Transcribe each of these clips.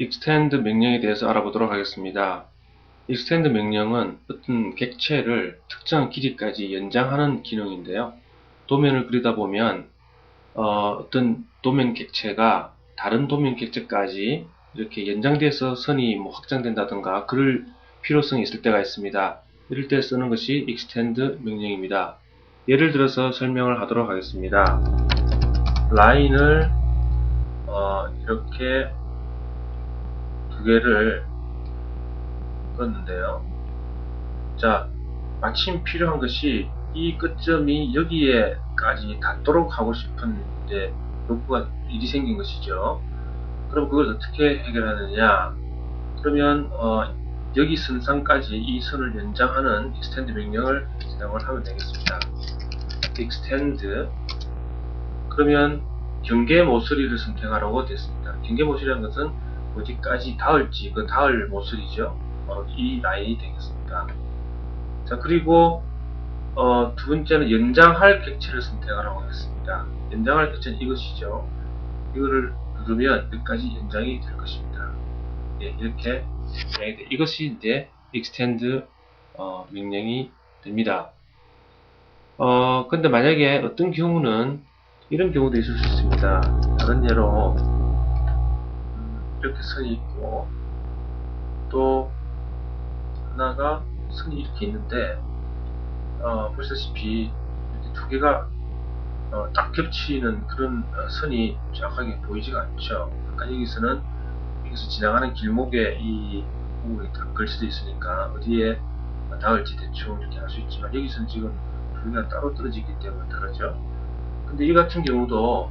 extend 명령에 대해서 알아보도록 하겠습니다. extend 명령은 어떤 객체를 특정한 길이까지 연장하는 기능인데요. 도면을 그리다 보면 어, 떤 도면 객체가 다른 도면 객체까지 이렇게 연장돼서 선이 뭐 확장된다든가 그럴 필요성이 있을 때가 있습니다. 이럴 때 쓰는 것이 extend 명령입니다. 예를 들어서 설명을 하도록 하겠습니다. 라인을 어, 이렇게 두 개를 껐는데요. 자, 마침 필요한 것이 이 끝점이 여기에까지 닿도록 하고 싶은 이제 욕구가 일이 생긴 것이죠. 그럼 그걸 어떻게 해결하느냐? 그러면 어, 여기 선상까지 이 선을 연장하는 extend 명령을 사용을 하면 되겠습니다. extend 그러면 경계 모서리를 선택하라고 됐습니다. 경계 모서리라는 것은 어디까지 닿을지 그 닿을 모서리죠. 어, 이 라인이 되겠습니다. 자 그리고 어, 두 번째는 연장할 객체를 선택하라고 했습니다. 연장할 객체는 이것이죠. 이거를 누르면 여기까지 연장이 될 것입니다. 예, 이렇게. 이것이 이제 extend 어, 명령이 됩니다. 어, 근데 만약에 어떤 경우는 이런 경우도 있을 수 있습니다. 다른 예로 음, 이렇게 선이 있고 또 하나가 선이 이렇게 있는데 어, 보시다시피 이렇게 두 개가 어, 딱 겹치는 그런 어, 선이 정확하게 보이지가 않죠. 아까 여기서는 여기서 지나가는 길목에 이 부분이 딱 걸쳐져 있으니까 어디에 닿을지 대충 이렇게 알 수 있지만 여기서는 지금 두 개가 따로 떨어지기 때문에 다르죠. 근데 이 같은 경우도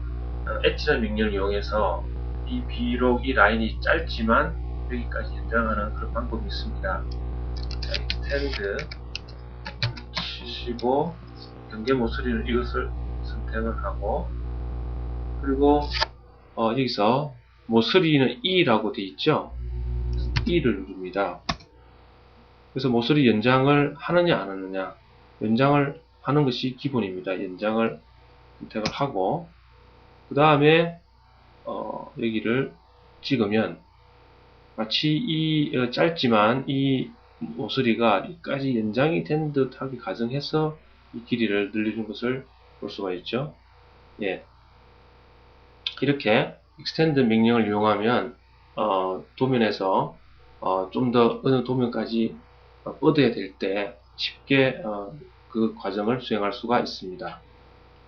엣지라는 명령을 이용해서 이 비록 이 라인이 짧지만 여기까지 연장하는 그런 방법이 있습니다. 자, extend 치시고 경계 모서리를 이것을 선택을 하고 그리고 어, 여기서 모서리는 E라고 되어 있죠. E를 누릅니다. 그래서 모서리 연장을 하느냐 안 하느냐 연장을 하는 것이 기본입니다. 연장을 선택을 하고 그 다음에 어, 여기를 찍으면 마치 이 어, 짧지만 이 모서리가 여기까지 연장이 된 듯하게 가정해서 이 길이를 늘리는 것을 볼 수가 있죠. 예. 이렇게 extend 명령을 이용하면 어, 도면에서 어, 좀 더 어느 도면까지 어, 뻗어야 될 때 쉽게 어, 그 과정을 수행할 수가 있습니다.